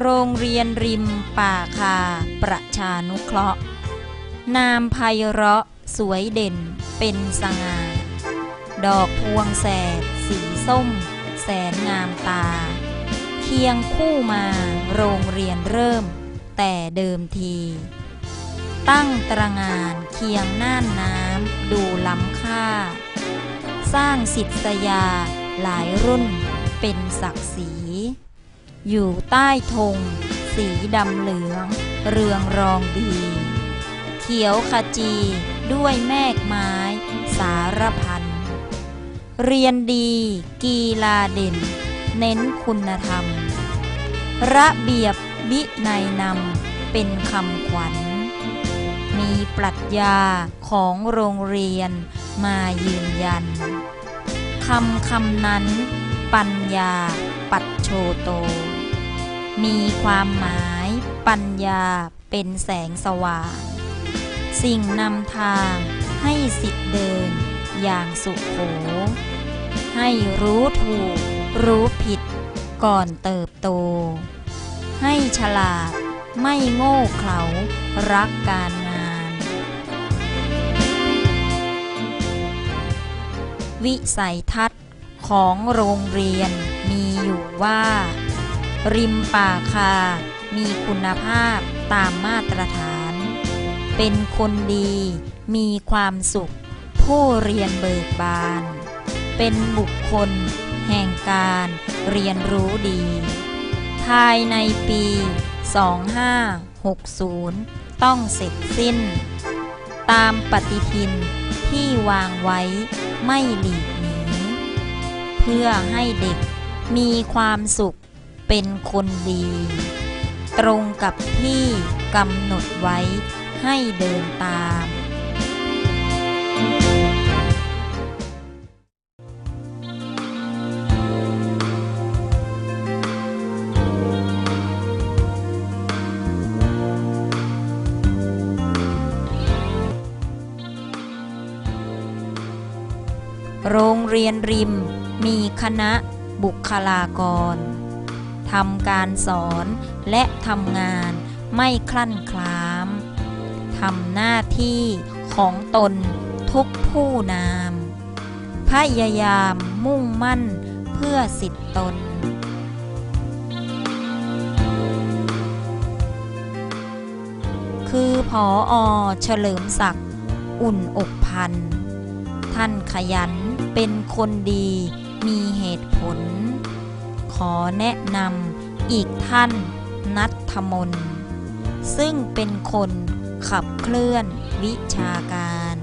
โรงเรียนริมป่าคา ประชานุเคราะห์ นามไพเราะสวยเด่นเป็นสง่า ดอกพวงแสด สีส้ม แสนงามตา เคียงคู่มาโรงเรียนเริ่ม แต่เดิมที ตั้งตระงานเคียงน่านน้ำดูล้ำค่า สร้างสิทธยาหลายรุ่นเป็นศักดิ์ศรี อยู่ใต้ธงสีดำเหลือง เรืองรองดี เขียวขจีด้วยแมกไม้สารพัน เรียนดีกีฬาเด่น เน้นคุณธรรม ระเบียบวินัยนำเป็นคำขวัญ มีปรัชญาของโรงเรียนมายืนยันคำคำนั้นปัญญาปัจโชโต มีความหมายปัญญาเป็นแสงสว่าง สิ่งนำทางให้สิทธิเดินอย่างสุขโข ให้รู้ถูกรู้ผิดก่อนเติบโต ให้ฉลาดไม่โง่เขลารักการงาน วิสัยทัศน์ของโรงเรียนมีอยู่ว่า ริมป่าคา มีคุณภาพตามมาตรฐาน เป็นคนดี มีความสุข ผู้เรียนเบิกบาน เป็นบุคคล แห่งการเรียนรู้ดี ภายในปี 2560 ต้องเสร็จสิ้น ตามปฏิทินที่วางไว้ไม่หลีกหนี เพื่อให้เด็กมีความสุข เป็นคนดี ตรงกับที่กำหนดไว้ให้เดินตาม โรงเรียนริมมีคณะบุคลากร ทำการสอนและทำงานไม่คลั่นคล้ามทำหน้าที่ของตนทุกผู้นาม พยายามมุ่งมั่นเพื่อสิทธิตน คือพออเฉลิมศักดิ์อุ่นอกพัน ท่านขยันเป็นคนดีมีเหตุผล ขอแนะนำอีกท่านนัทมน ซึ่งเป็นคนขับเคลื่อนวิชาการ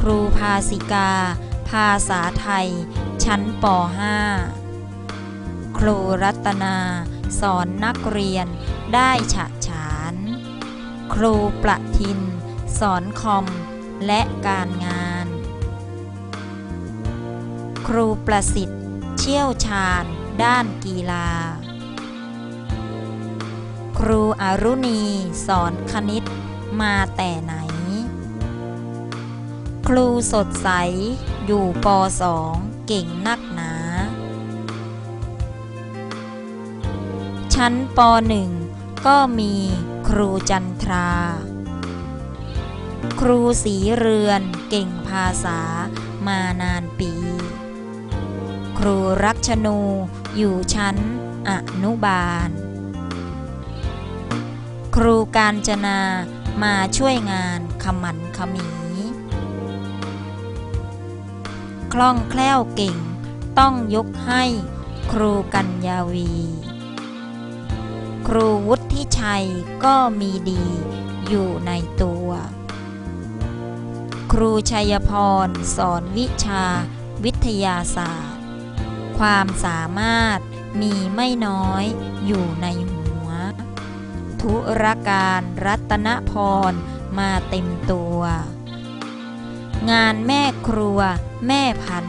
ครูภาสิกา ภาษาไทย ชั้นป .5 ครูรัตนาสอนนักเรียนได้ฉะฉาน ครูประทิน สอนคอมและการงาน ครูประสิทธิ์ ชี่ยวชาญ ด้านกีฬา ครูอรุณีสอนคณิตมาแต่ไหน ครูสดใสอยู่ป .2 เก่งนักหนา ชั้นป .1 ก็มีครูจันทรา ครูสีเรือนเก่งภาษามานานปี ครูรักชนูอยู่ชั้นอนุบาล ครูการจนามาช่วยงานขมันขมี คล่องแคล่วเก่งต้องยกให้ครูกัญญาวี ครูวุฒิชัยก็มีดีอยู่ในตัว ครูชัยพรสอนวิชาวิทยาศาสตร์ ความสามารถมีไม่น้อยอยู่ในหัว ธุรการรัตนพรมาเต็มตัว งานแม่ครัวแม่พัน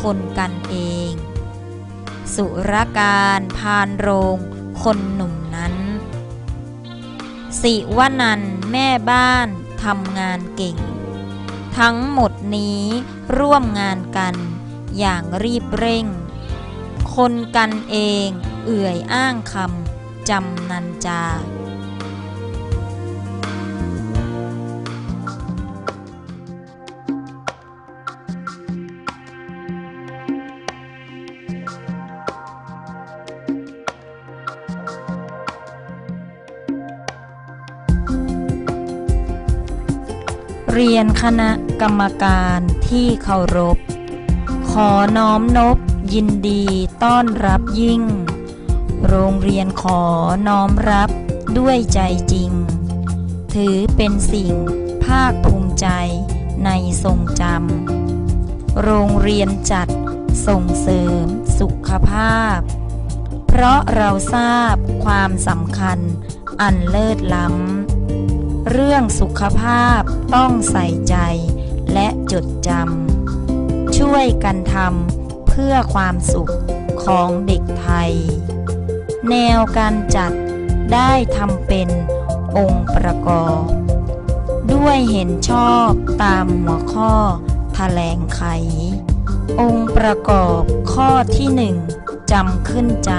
คนกันเอง สุรการพานโรงคนหนุ่มนั้น สิวนันแม่บ้านทำงานเก่ง ทั้งหมดนี้ร่วมงานกันอย่างรีบเร่ง คนกันเอง เอื่อยอ้างคำจำนันจา เรียนคณะกรรมการที่เคารพ ขอน้อมนบ ยินดีต้อนรับยิ่ง โรงเรียนขอน้อมรับด้วยใจจริง ถือเป็นสิ่งภาคภูมิใจในทรงจำ โรงเรียนจัดส่งเสริมสุขภาพ เพราะเราทราบความสำคัญอันเลิศล้ำ เรื่องสุขภาพต้องใส่ใจและจดจำ ช่วยกันทำ เพื่อความสุขของเด็กไทย แนวการจัดได้ทำเป็นองค์ประกอบ ด้วยเห็นชอบตามหัวข้อแถลงไข องค์ประกอบข้อที่หนึ่งจำขึ้นใจ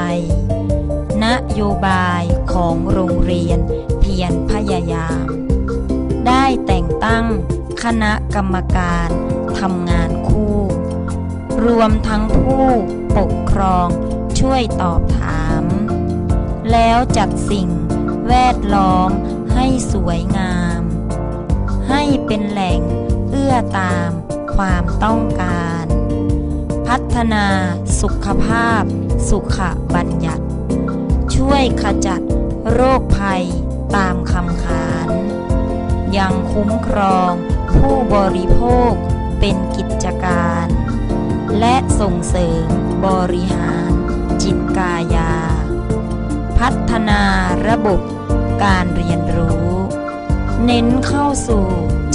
นโยบายของโรงเรียนเพียรพยายาม ได้แต่งตั้งคณะกรรมการทำงานคู่ รวมทั้งผู้ปกครองช่วยตอบถาม แล้วจัดสิ่งแวดล้อมให้สวยงาม ให้เป็นแหล่งเอื้อตามความต้องการ พัฒนาสุขภาพสุขบัญญัติ ช่วยขจัดโรคภัยตามคำขาน ยังคุ้มครองผู้บริโภคเป็นกิจการ และส่งเสริมบริหาร จิตกายา พัฒนาระบบการเรียนรู้ เน้นเข้าสู่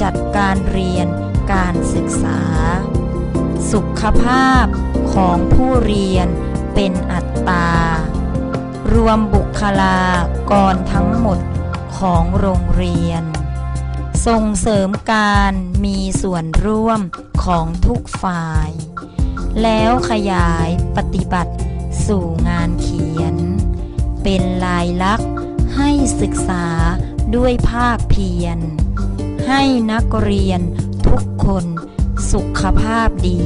จัดการเรียนการศึกษา สุขภาพของผู้เรียนเป็นอัตตารวมบุคลากรทั้งหมดของโรงเรียน ส่งเสริมการมีส่วนร่วมของทุกฝ่าย แล้วขยายปฏิบัติสู่งานเขียน เป็นลายลักษณ์ให้ศึกษาด้วยภาคเพียร ให้นักเรียนทุกคนสุขภาพดี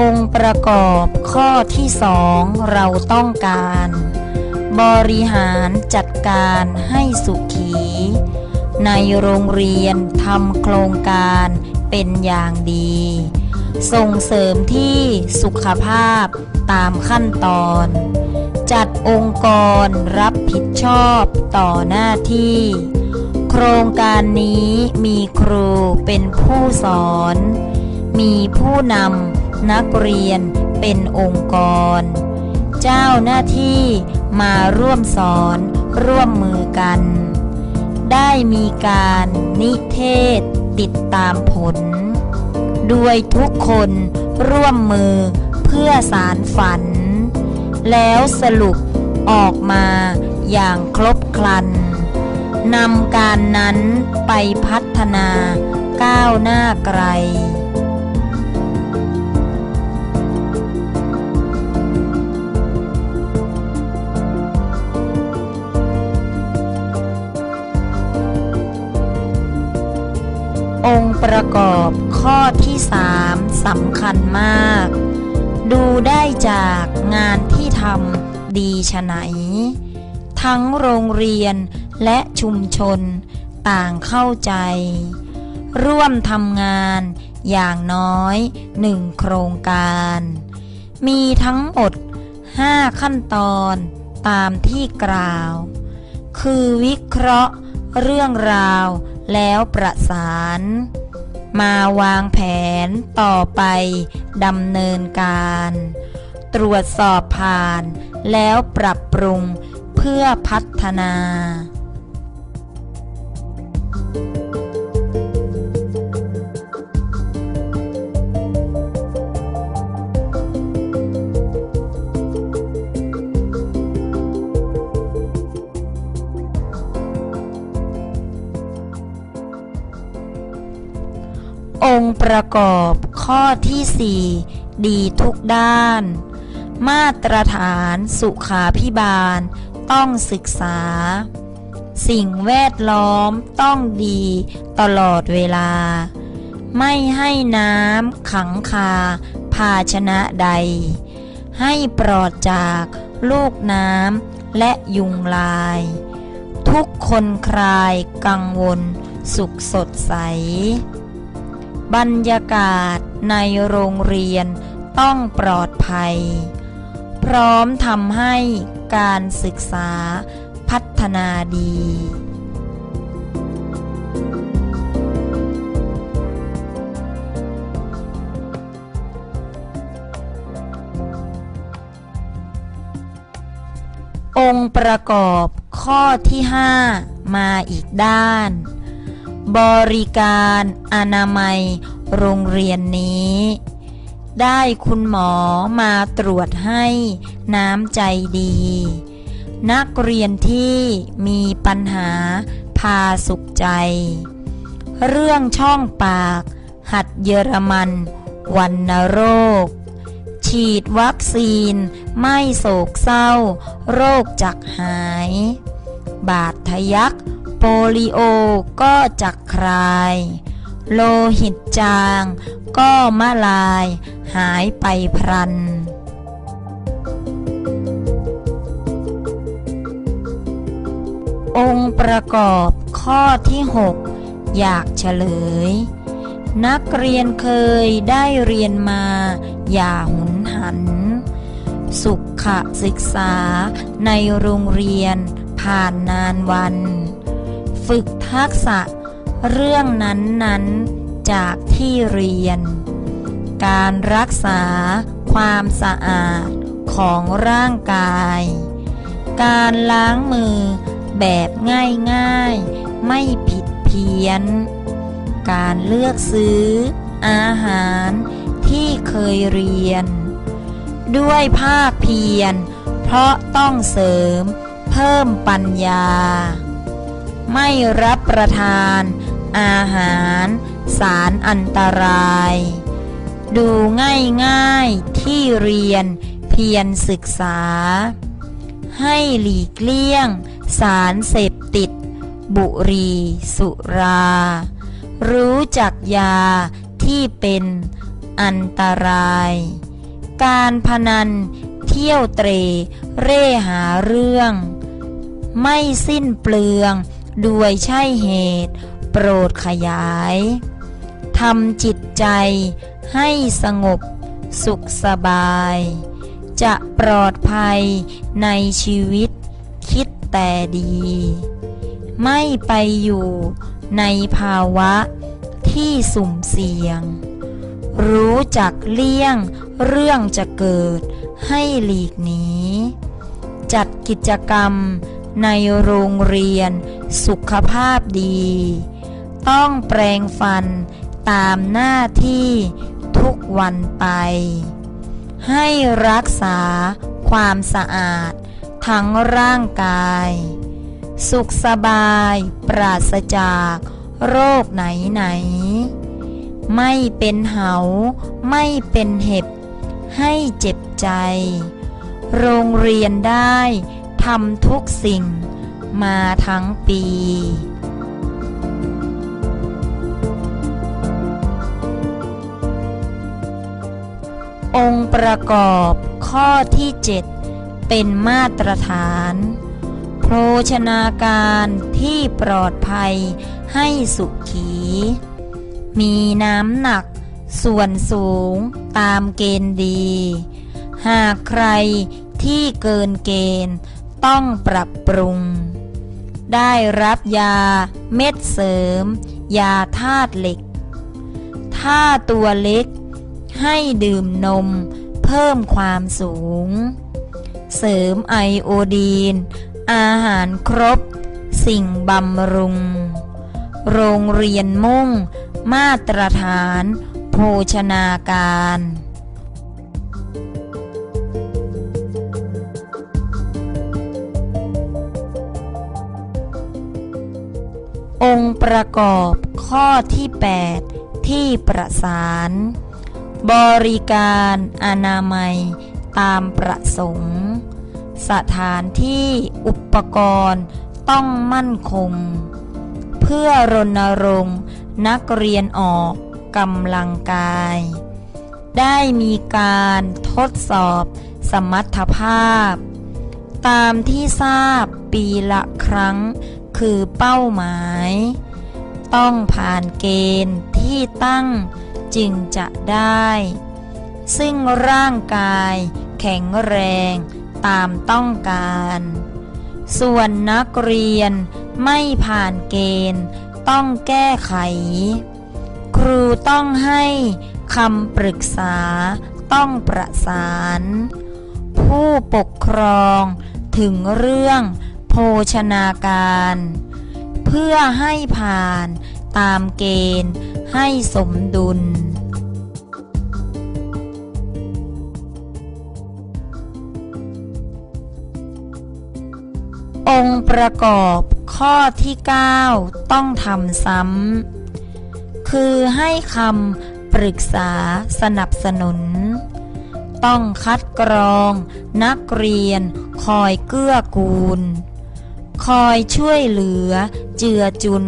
องค์ประกอบข้อที่สองเราต้องการ บริหารจัดการให้สุขี ในโรงเรียนทำโครงการเป็นอย่างดี ส่งเสริมที่สุขภาพตามขั้นตอน จัดองค์กรรับผิดชอบต่อหน้าที่ โครงการนี้มีครูเป็นผู้สอน มีผู้นำนักเรียนเป็นองค์กร เจ้าหน้าที่มาร่วมสอนร่วมมือกัน ได้มีการนิเทศติดตามผล ด้วยทุกคนร่วมมือเพื่อสารฝัน แล้วสรุปออกมาอย่างครบครันนำการนั้นไปพัฒนาก้าวหน้าไกล องค์ประกอบข้อที่สามสำคัญมาก ดูได้จากงานที่ทำดีชะไหน ทั้งโรงเรียนและชุมชนต่างเข้าใจ ร่วมทำงานอย่างน้อยหนึ่งโครงการ มีทั้งหมด 5 ขั้นตอนตามที่กล่าว คือวิเคราะห์เรื่องราว แล้วประสาน มาวางแผนต่อไปดำเนินการ ตรวจสอบผ่าน แล้วปรับปรุงเพื่อพัฒนา ประกอบข้อที่4ดีทุกด้าน มาตรฐานสุขาพิบาล ต้องศึกษา สิ่งแวดล้อมต้องดีตลอดเวลา ไม่ให้น้ำขังคา ภาชนะใด ให้ปลอดจากลูกน้ำและยุงลาย ทุกคนคลายกังวลสุขสดใส บรรยากาศในโรงเรียนต้องปลอดภัย พร้อมทำให้การศึกษาพัฒนาดี องค์ประกอบข้อที่ 5 มาอีกด้าน บริการอนามัยโรงเรียนนี้ ได้คุณหมอมาตรวจให้น้ำใจดี นักเรียนที่มีปัญหาพาสุขใจ เรื่องช่องปาก หัดเยอรมันวันโรค ฉีดวัคซีนไม่โศกเศร้า โรคจักหาย บาดทะยัก โปลิโอก็จักคลาย โลหิตจางก็มะลาย หายไปพรัน องค์ประกอบข้อที่ 6 อยากเฉลย นักเรียนเคยได้เรียนมา อย่าหุนหัน สุขศึกษาในโรงเรียนผ่านนานวัน ฝึกทักษะเรื่องนั้นๆจากที่เรียน การรักษาความสะอาดของร่างกาย การล้างมือแบบง่ายๆ ไม่ผิดเพี้ยน การเลือกซื้ออาหารที่เคยเรียน ด้วยภาคเพียร เพราะต้องเสริมเพิ่มปัญญา ไม่รับประทาน อาหาร สารอันตราย ดูง่ายๆที่เรียนเพียรศึกษา ให้หลีกเลี่ยง สารเสพติด บุหรีสุรา รู้จักยาที่เป็นอันตราย การพนันเที่ยวเตรเร่หาเรื่อง ไม่สิ้นเปลือง ด้วยใช่เหตุ โปรดขยายทำจิตใจให้สงบสุขสบาย จะปลอดภัยในชีวิตคิดแต่ดี ไม่ไปอยู่ในภาวะที่สุ่มเสี่ยง รู้จักเลี่ยงเรื่องจะเกิดให้หลีกหนีจัดกิจกรรม ในโรงเรียนสุขภาพดี ต้องแปลงฟันตามหน้าที่ทุกวันไป ให้รักษาความสะอาดทั้งร่างกาย สุขสบายปราศจากโรคไหนไหน ไม่เป็นเหา ไม่เป็นเห็บ ให้เจ็บใจ โรงเรียนได้ ทำทุกสิ่งมาทั้งปี องค์ประกอบข้อที่ 7 เป็นมาตรฐาน โภชนาการที่ปลอดภัยให้สุขี มีน้ำหนักส่วนสูงตามเกณฑ์ดี หากใครที่เกินเกณฑ์ ต้องปรับปรุง ได้รับยาเม็ดเสริม ยาธาตุเหล็ก ถ้าตัวเล็ก ให้ดื่มนมเพิ่มความสูง เสริมไอโอดีน อาหารครบ สิ่งบำรุง โรงเรียนมุ่ง มาตรฐาน โภชนาการ องค์ประกอบข้อที่ 8 ที่ประสาน บริการอนามัยตามประสงค์ สถานที่อุปกรณ์ต้องมั่นคง เพื่อรณรงค์นักเรียนออกกำลังกาย ได้มีการทดสอบสมรรถภาพ ตามที่ทราบปีละครั้ง คือเป้าหมาย ต้องผ่านเกณฑ์ที่ตั้งจึงจะได้ ซึ่งร่างกายแข็งแรงตามต้องการ ส่วนนักเรียนไม่ผ่านเกณฑ์ต้องแก้ไข ครูต้องให้คำปรึกษาต้องประสาน ผู้ปกครองถึงเรื่อง โภชนาการ เพื่อให้ผ่านตามเกณฑ์ให้สมดุล องค์ประกอบข้อที่ 9 ต้องทำซ้ำ คือให้คำปรึกษาสนับสนุน ต้องคัดกรองนักเรียนคอยเกื้อกูล คอยช่วยเหลือเจือจุน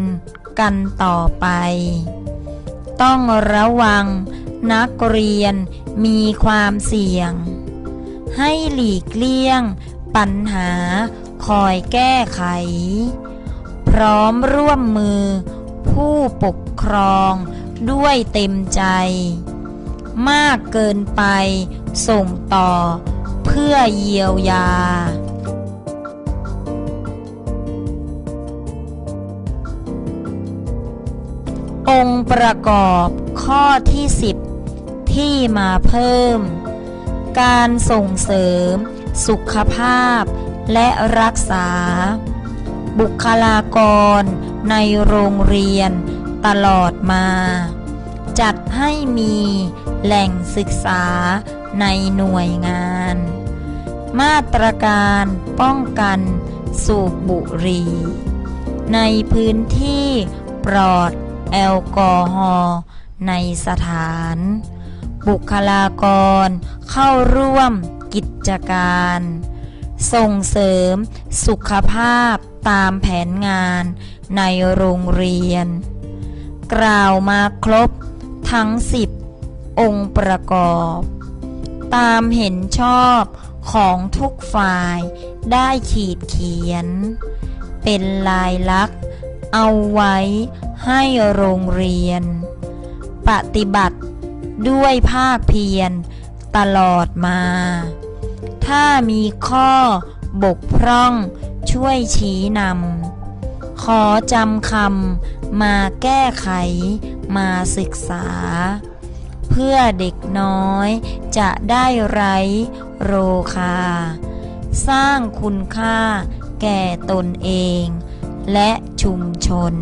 กันต่อไป ต้องระวังนักเรียนมีความเสี่ยง ให้หลีกเลี่ยงปัญหาคอยแก้ไข พร้อมร่วมมือผู้ปกครองด้วยเต็มใจ มากเกินไปส่งต่อเพื่อเยียวยา องค์ประกอบข้อที่ 10 ที่มาเพิ่ม การส่งเสริม สุขภาพ และรักษา บุคลากรในโรงเรียนตลอดมา จัดให้มีแหล่งศึกษาในหน่วยงาน มาตรการป้องกันสูบบุหรี่ในพื้นที่ปลอด แอลกอฮอล์ในสถาน บุคลากรเข้าร่วมกิจการ ส่งเสริมสุขภาพตามแผนงานในโรงเรียน กล่าวมาครบทั้ง 10 องค์ประกอบ ตามเห็นชอบของทุกฝ่ายได้ขีดเขียน เป็นลายลักษณ์เอาไว้ให้โรงเรียน ปฏิบัติด้วยภาคเพียรตลอดมา ถ้ามีข้อบกพร่องช่วยชี้นำ ขอจำคำมาแก้ไขมาศึกษา เพื่อเด็กน้อยจะได้ไร้โรคา สร้างคุณค่าแก่ตนเองและชุมชน